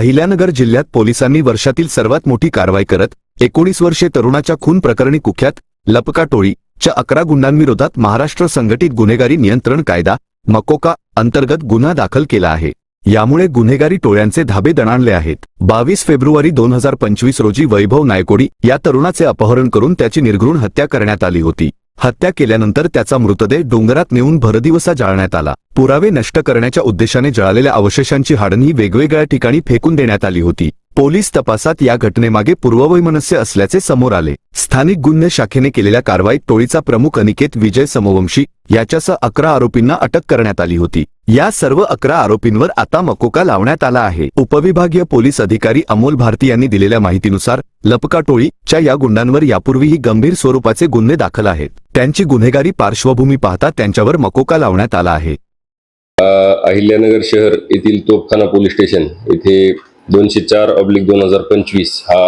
अहिल्यानगर जिल्ह्यात पोलिसांनी वर्षातील सर्वात मोठी कारवाई करत एकोणीस वर्षे तरुणाच्या खून प्रकरणी कुख्यात लपका टोळीच्या अकरा गुंडांविरोधात महाराष्ट्र संघटित गुन्हेगारी नियंत्रण कायदा मकोका अंतर्गत गुन्हा दाखल केला आहे. यामुळे गुन्हेगारी टोळ्यांचे धाबे दणाणले आहेत. बावीस फेब्रुवारी दोन हजार पंचवीस रोजी वैभव नायकोडी या तरुणाचे अपहरण करून त्याची निर्घृण हत्या करण्यात आली होती. हत्या केल्यानंतर त्याचा मृतदेह डोंगरात नेऊन भरदिवसा जाळण्यात आला. पुरावे नष्ट करण्याच्या उद्देशाने जळालेल्या अवशेषांची हाडणी वेगवेगळ्या ठिकाणी फेकून देण्यात आली होती. पोलीस तपासात या घटनेमागे पूर्ववैमनस्य असल्याचे समोर आले. स्थानिक गुन्हे शाखेने केलेल्या कारवाईत टोळीचा प्रमुख अनिकेत विजय समवंशी याच्यासह अकरा आरोपींना अटक करण्यात आली होती. या सर्व अकरा आरोपींवर आता मकोका लावण्यात आला आहे. उपविभागीय पोलीस अधिकारी अमोल भारती यांनी दिलेल्या माहितीनुसार लपका टोळीच्या या गुंडांवर यापूर्वीही गंभीर स्वरूपाचे गुन्हे दाखल आहेत. त्यांची गुन्हेगारी पार्श्वभूमी पाहता त्यांच्यावर मकोका लावण्यात आला आहे. अहिल्यानगर शहर येथील तोपखाना पोलीस स्टेशन येथे दोनशे चार ऑब्लिक दोन हजार पंचवीस हा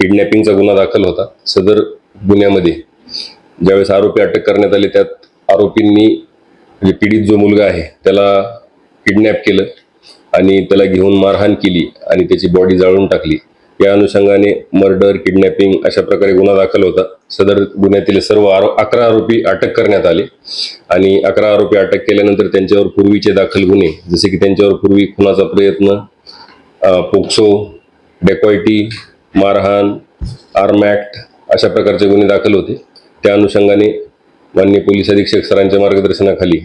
किडनॅपिंगचा गुन्हा दाखल होता. सदर गुन्ह्यामध्ये ज्यावेळेस आरोपी अटक करण्यात आले त्यात आरोपींनी म्हणजे पीडित जो मुलगा आहे त्याला किडनॅप केलं आणि त्याला घेऊन मारहाण केली आणि त्याची बॉडी जाळून टाकली. या अनुषंगाने मर्डर किडनॅपिंग अशा प्रकारे गुन्हा दाखल होता. सदर गुन्ह्यातील सर्व आरो अकरा आरोपी अटक करण्यात आले आणि अकरा आरोपी अटक केल्यानंतर त्यांच्यावर पूर्वीचे दाखल गुन्हे जसे की त्यांच्यावर पूर्वी खुनाचा प्रयत्न पोक्सो डेकॉयटी मारहाण आर्म ॲक्ट अशा प्रकारचे गुन्हे दाखल होते. त्या अनुषंगाने माननीय पोलीस अधीक्षक सरांच्या मार्गदर्शनाखाली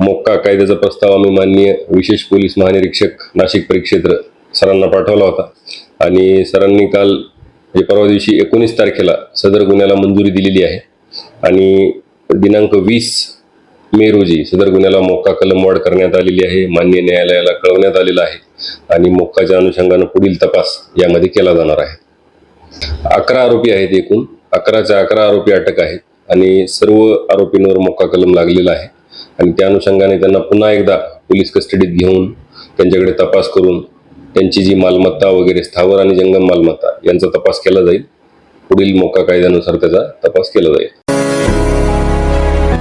मोक्का कायद्याचा प्रस्ताव आम्ही माननीय विशेष पोलीस महानिरीक्षक नाशिक परिक्षेत्र सरांना पाठवला होता. आणि सरांनी काल म्हणजे परवा दिवशी एकोणीस तारखेला सदर गुन्ह्याला मंजुरी दिलेली आहे. आणि दिनांक वीस मे रोजी सदर गुन्ह्याला मोक्का कलम वाढ करण्यात आलेली आहे मान्य न्यायालयाला कळवण्यात आलेलं आहे आणि मोक्काच्या अनुषंगानं पुढील तपास यामध्ये केला जाणार आहे. अकरा आरोपी आहेत एकूण. अकराच्या अकरा आरोपी अटक आहेत आणि सर्व आरोपींवर मोक्का कलम लागलेला आहे. आणि त्या अनुषंगाने त्यांना पुन्हा एकदा पोलीस कस्टडीत घेऊन त्यांच्याकडे तपास करून त्यांची जी मालमत्ता वगैरे स्थावर आणि जंगम मालमत्ता यांचा तपास केला जाईल. पुढील मोक्का कायद्यानुसार त्याचा तपास केला जाईल.